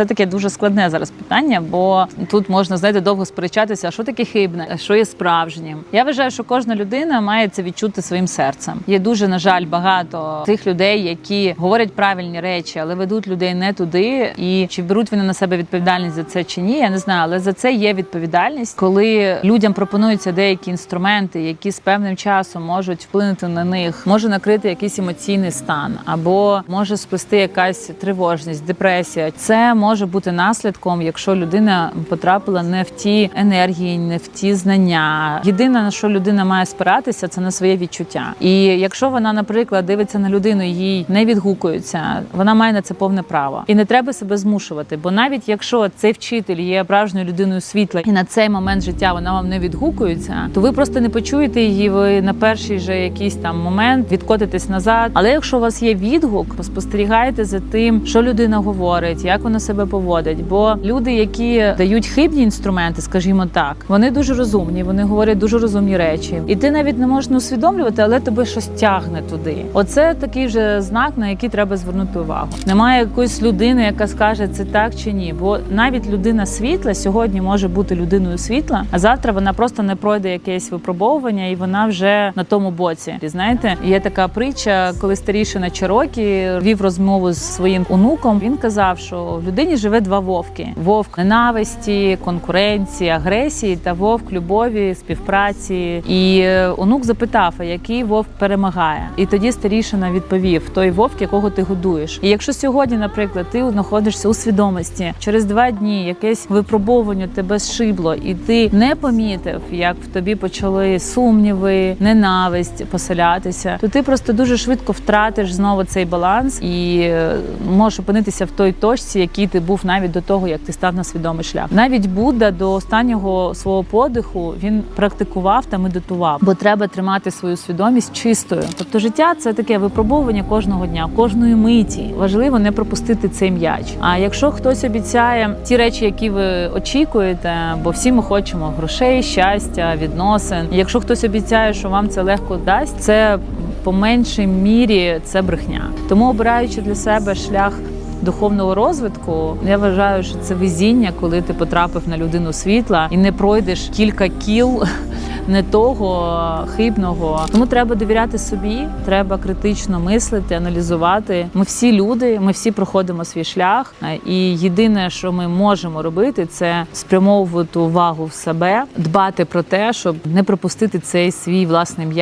Це таке дуже складне зараз питання, бо тут можна знаєте, довго сперечатися, що таке хибне, що є справжнім. Я вважаю, що кожна людина має це відчути своїм серцем. Є дуже на жаль багато тих людей, які говорять правильні речі, але ведуть людей не туди. І чи беруть вони на себе відповідальність за це чи ні, я не знаю. Але за це є відповідальність, коли людям пропонуються деякі інструменти, які з певним часом можуть вплинути на них, може накрити якийсь емоційний стан, або може сплести якась тривожність, депресія. Це може бути наслідком, якщо людина потрапила не в ті енергії, не в ті знання. Єдине на що людина має спиратися, це на своє відчуття. І якщо вона, наприклад, дивиться на людину, їй не відгукується, вона має на це повне право. І не треба себе змушувати. Бо навіть якщо цей вчитель є справжньою людиною світла, і на цей момент життя вона вам не відгукується, то ви просто не почуєте її. Ви на перший же якийсь там момент відкотитесь назад. Але якщо у вас є відгук, поспостерігайте за тим, що людина говорить, як вона себе поводить. Бо люди, які дають хибні інструменти, скажімо так, вони дуже розумні, вони говорять дуже розумні речі, і ти навіть не можеш не усвідомлювати, але тебе щось тягне туди. Оце такий же знак, на який треба звернути увагу. Немає якоїсь людини, яка скаже це так чи ні. Бо навіть людина світла сьогодні може бути людиною світла, а завтра вона просто не пройде якесь випробовування, і вона вже на тому боці. І знаєте, є така притча, коли старішина Чирокі вів розмову з своїм онуком. Він казав, що в людині живе два вовки: вовк ненависті, конкуренції, агресії та вовк любові, співпраці. І е, онук запитав, а який вовк перемагає. І тоді старішина відповів: той вовк, якого ти годуєш. І якщо сьогодні, наприклад, ти знаходишся у свідомості, через два дні якесь випробовування тебе зшибло, і ти не помітив, як в тобі почали сумніви, ненависть поселятися, то ти просто дуже швидко втратиш знову цей баланс і е, можеш опинитися в той точці, якій ти був навіть до того, як ти став на свідомий шлях. Навіть Будда до останнього свого подиху він практикував та медитував, бо треба тримати свою свідомість чистою. Тобто, життя це таке випробовування кожного дня, кожної миті. Важливо не пропустити цей м'яч. А якщо хтось обіцяє ті речі, які ви очікуєте, бо всі ми хочемо грошей, щастя, відносин. Якщо хтось обіцяє, що вам це легко дасть, це по меншій мірі це брехня. Тому обираючи для себе шлях. Духовного розвитку я вважаю, що це везіння, коли ти потрапив на людину світла і не пройдеш кілька кіл не того хибного. Тому треба довіряти собі, треба критично мислити, аналізувати. Ми всі люди, ми всі проходимо свій шлях. І єдине, що ми можемо робити, це спрямовувати увагу в себе, дбати про те, щоб не пропустити цей свій власний м'яч.